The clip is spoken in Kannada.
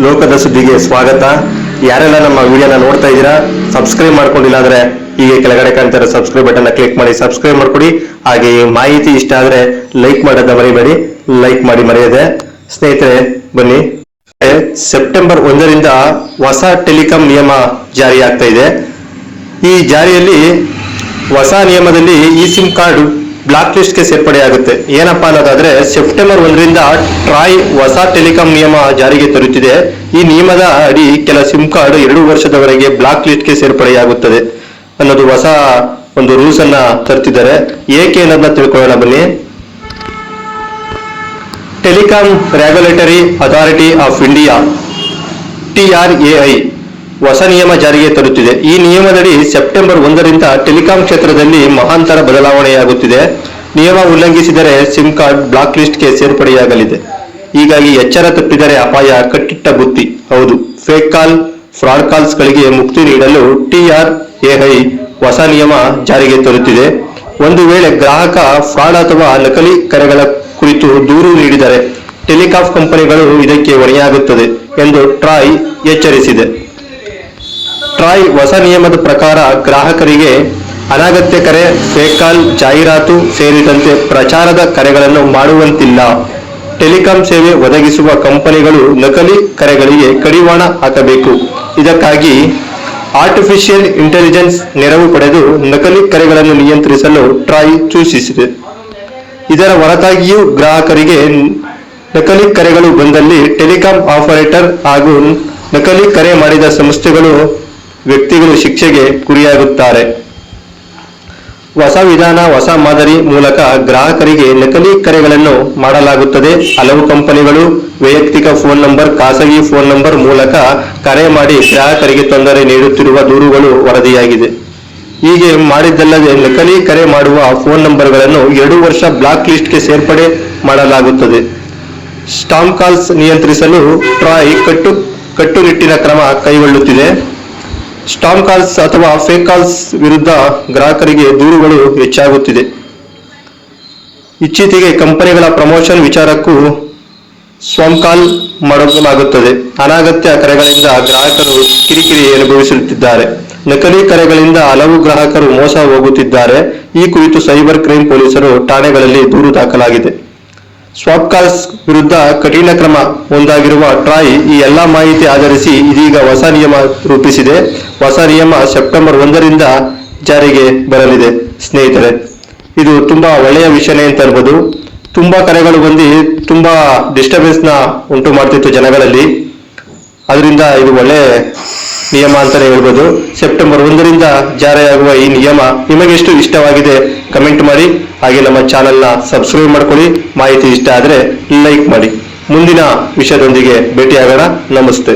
ಲೋಕದ ಸುದ್ದಿಗೆ ಸ್ವಾಗತ. ಯಾರೆಲ್ಲ ನಮ್ಮ ವಿಡಿಯೋನ ನೋಡ್ತಾ ಇದ್ದೀರಾ ಸಬ್ಸ್ಕ್ರೈಬ್ ಮಾಡ್ಕೊಂಡಿಲ್ಲ ಅಂದ್ರೆ ಹೀಗೆ ಕೆಳಗಡೆ ಕಾಣ್ತಾರೆ ಸಬ್ಸ್ಕ್ರೈಬ್ ಬಟನ್ ಕ್ಲಿಕ್ ಮಾಡಿ ಸಬ್ಸ್ಕ್ರೈಬ್ ಮಾಡ್ಕೊಡಿ. ಹಾಗೆ ಮಾಹಿತಿ ಇಷ್ಟ ಆದ್ರೆ ಲೈಕ್ ಮಾಡೋದ ಮರಿಬೇಡಿ ಲೈಕ್ ಮಾಡಿ ಮರೆಯದೆ. ಸ್ನೇಹಿತರೆ, ಬನ್ನಿ. ಸೆಪ್ಟೆಂಬರ್ ಒಂದರಿಂದ ಹೊಸ ಟೆಲಿಕಾಂ ನಿಯಮ ಜಾರಿಯಾಗ್ತಾ ಇದೆ. ಈ ಜಾರಿಯಲ್ಲಿ ಹೊಸ ನಿಯಮದಲ್ಲಿ ಈ ಸಿಮ್ ಕಾರ್ಡ್ ಬ್ಲಾಕ್ ಲಿಸ್ಟ್ಗೆ ಸೇರ್ಪಡೆಯಾಗುತ್ತೆ ಏನಪ್ಪಾ ಅನ್ನೋದಾದ್ರೆ, ಸೆಪ್ಟೆಂಬರ್ ಒಂದರಿಂದ ಟ್ರಾಯ್ ಹೊಸ ಟೆಲಿಕಾಂ ನಿಯಮ ಜಾರಿಗೆ ತರುತ್ತಿದೆ. ಈ ನಿಯಮದ ಅಡಿ ಕೆಲ ಸಿಮ್ ಕಾರ್ಡ್ ಎರಡು ವರ್ಷದವರೆಗೆ ಬ್ಲಾಕ್ ಲಿಸ್ಟ್ಗೆ ಸೇರ್ಪಡೆಯಾಗುತ್ತದೆ ಅನ್ನೋದು ಹೊಸ ಒಂದು ರೂಲ್ಸ್ ಅನ್ನ ತರ್ತಿದ್ದಾರೆ. ಏಕೆ ಅನ್ನೋದನ್ನ ತಿಳ್ಕೊಳ್ಳೋಣ ಬನ್ನಿ. Telecom regulatory authority of India TRAI ಹೊಸ ನಿಯಮ ಜಾರಿಗೆ ತರುತ್ತಿದೆ. ಈ ನಿಯಮದಡಿ ಸೆಪ್ಟೆಂಬರ್ ಒಂದರಿಂದ ಟೆಲಿಕಾಂ ಕ್ಷೇತ್ರದಲ್ಲಿ ಮಹಾಂತರ ಬದಲಾವಣೆಯಾಗುತ್ತಿದೆ. ನಿಯಮ ಉಲ್ಲಂಘಿಸಿದರೆ ಸಿಮ್ ಕಾರ್ಡ್ ಬ್ಲಾಕ್ ಲಿಸ್ಟ್ಗೆ ಸೇರ್ಪಡೆಯಾಗಲಿದೆ. ಹೀಗಾಗಿ ಎಚ್ಚರ ತಪ್ಪಿದರೆ ಅಪಾಯ, ಕಟ್ಟಿಟ್ಟ ಬುತ್ತಿ. ಹೌದು, ಫೇಕ್ ಕಾಲ್, ಫ್ರಾಡ್ ಕಾಲ್ಸ್ಗಳಿಗೆ ಮುಕ್ತಿ ನೀಡಲು ಟಿಆರ್ ಎಐ ಹೊಸ ನಿಯಮ ಜಾರಿಗೆ ತರುತ್ತಿದೆ. ಒಂದು ವೇಳೆ ಗ್ರಾಹಕ ಫ್ರಾಡ್ ಅಥವಾ ನಕಲಿ ಕರೆಗಳ ಕುರಿತು ದೂರು ನೀಡಿದರೆ ಟೆಲಿಕಾಫ್ ಕಂಪನಿಗಳು ಇದಕ್ಕೆ ಹೊಣೆಯಾಗುತ್ತದೆ ಎಂದು ಟ್ರಾಯ್ ಎಚ್ಚರಿಸಿದೆ. ಟ್ರಾಯ್ ಹೊಸ ನಿಯಮದ ಪ್ರಕಾರ ಗ್ರಾಹಕರಿಗೆ ಅನಗತ್ಯ ಕರೆ ಫೇಕಾಲ್ ಕಾಲ್ ಜಾಹೀರಾತು ಸೇರಿದಂತೆ ಪ್ರಚಾರದ ಕರೆಗಳನ್ನು ಮಾಡುವಂತಿಲ್ಲ. ಟೆಲಿಕಾಂ ಸೇವೆ ಒದಗಿಸುವ ಕಂಪನಿಗಳು ನಕಲಿ ಕರೆಗಳಿಗೆ ಕಡಿವಾಣ ಹಾಕಬೇಕು. ಇದಕ್ಕಾಗಿ ಆರ್ಟಿಫಿಷಿಯಲ್ ಇಂಟೆಲಿಜೆನ್ಸ್ ನೆರವು ಪಡೆದು ನಕಲಿ ಕರೆಗಳನ್ನು ನಿಯಂತ್ರಿಸಲು ಟ್ರಾಯ್ ಸೂಚಿಸಿದೆ. ಇದರ ಹೊರತಾಗಿಯೂ ಗ್ರಾಹಕರಿಗೆ ನಕಲಿ ಕರೆಗಳು ಬಂದಲ್ಲಿ ಟೆಲಿಕಾಂ ಆಪರೇಟರ್ ಹಾಗೂ ನಕಲಿ ಕರೆ ಮಾಡಿದ ಸಂಸ್ಥೆಗಳು ವ್ಯಕ್ತಿಗಳು ಶಿಕ್ಷೆಗೆ ಗುರಿಯಾಗುತ್ತಾರೆ ಹೊಸ ವಿಧಾನ, ಹೊಸ ಮಾದರಿ ಮೂಲಕ ಗ್ರಾಹಕರಿಗೆ ನಕಲಿ ಕರೆಗಳನ್ನು ಮಾಡಲಾಗುತ್ತದೆ. ಹಲವು ಕಂಪನಿಗಳು ವೈಯಕ್ತಿಕ ಫೋನ್ ನಂಬರ್, ಖಾಸಗಿ ಫೋನ್ ನಂಬರ್ ಮೂಲಕ ಕರೆ ಮಾಡಿ ಗ್ರಾಹಕರಿಗೆ ತೊಂದರೆ ನೀಡುತ್ತಿರುವ ದೂರುಗಳು ವರದಿಯಾಗಿದೆ. ಹೀಗೆ ಮಾಡಿದ್ದಲ್ಲದೆ ನಕಲಿ ಕರೆ ಮಾಡುವ ಫೋನ್ ನಂಬರ್ಗಳನ್ನು ಎರಡು ವರ್ಷ ಬ್ಲಾಕ್ ಲಿಸ್ಟ್ಗೆ ಸೇರ್ಪಡೆ ಮಾಡಲಾಗುತ್ತದೆ. ಸ್ಟಾಂಪ್ ಕಾಲ್ಸ್ ನಿಯಂತ್ರಿಸಲು ಟ್ರಾಯ್ ಕಟ್ಟು, ಕಟ್ಟುನಿಟ್ಟಿನ ಕ್ರಮ ಕೈಗೊಳ್ಳುತ್ತಿದೆ. ಸ್ಟಾಮ್ ಕಾಲ್ಸ್ ಅಥವಾ ಫೇಕ್ ಕಾಲ್ಸ್ ವಿರುದ್ಧ ಗ್ರಾಹಕರಿಗೆ ದೂರುಗಳು ಹೆಚ್ಚಾಗುತ್ತಿದೆ. ಇತ್ತೀಚೆಗೆ ಕಂಪನಿಗಳ ಪ್ರಮೋಷನ್ ವಿಚಾರಕ್ಕೂ ಸ್ವಾಮ್ ಕಾಲ್ ಮಾಡಲಾಗುತ್ತದೆ. ಅನಾಗತ್ಯ ಕರೆಗಳಿಂದ ಗ್ರಾಹಕರು ಕಿರಿಕಿರಿ ಅನುಭವಿಸುತ್ತಿದ್ದಾರೆ. ನಕಲಿ ಕರೆಗಳಿಂದ ಹಲವು ಗ್ರಾಹಕರು ಮೋಸ ಹೋಗುತ್ತಿದ್ದಾರೆ. ಈ ಕುರಿತು ಸೈಬರ್ ಕ್ರೈಮ್ ಪೊಲೀಸರು ಠಾಣೆಗಳಲ್ಲಿ ದೂರು ದಾಖಲಾಗಿದೆ. ಸ್ವಾಪ್ ಕಾಲ್ಸ್ ವಿರುದ್ಧ ಕಠಿಣ ಕ್ರಮ ಒಂದಾಗಿರುವ ಟ್ರಾಯ್ ಈ ಎಲ್ಲಾ ಮಾಹಿತಿ ಆಧರಿಸಿ ಇದೀಗ ಹೊಸ ನಿಯಮ ರೂಪಿಸಿದೆ. ಹೊಸ ನಿಯಮ ಸೆಪ್ಟೆಂಬರ್ ಒಂದರಿಂದ ಜಾರಿಗೆ ಬರಲಿದೆ. ಸ್ನೇಹಿತರೆ, ಇದು ತುಂಬಾ ಒಳ್ಳೆಯ ವಿಷಯನೇ ಅಂತ ಅನ್ಬೋದು ತುಂಬಾ ಕರೆಗಳು ಬಂದು ತುಂಬಾ ಡಿಸ್ಟರ್ಬೆನ್ಸ್ನ ಉಂಟು ಮಾಡ್ತಿತ್ತು ಜನಗಳಲ್ಲಿ. ಅದರಿಂದ ಇದು ಒಳ್ಳೆ ನಿಯಮ ಅಂತಾನೆ ಹೇಳ್ಬೋದು. ಸೆಪ್ಟೆಂಬರ್ ಒಂದರಿಂದ ಜಾರಿಯಾಗುವ ಈ ನಿಯಮ ನಿಮಗೆಷ್ಟು ಇಷ್ಟವಾಗಿದೆ? ಕಮೆಂಟ್ ಮಾಡಿ, ಹಾಗೆ ನಮ್ಮ ಚಾನೆಲ್ನ ಸಬ್ಸ್ಕ್ರೈಬ್ ಮಾಡ್ಕೊಳ್ಳಿ. ಮಾಹಿತಿ ಇಷ್ಟ ಆದರೆ ಲೈಕ್ ಮಾಡಿ. ಮುಂದಿನ ವಿಷಯದೊಂದಿಗೆ ಭೇಟಿಯಾಗೋಣ. ನಮಸ್ತೆ.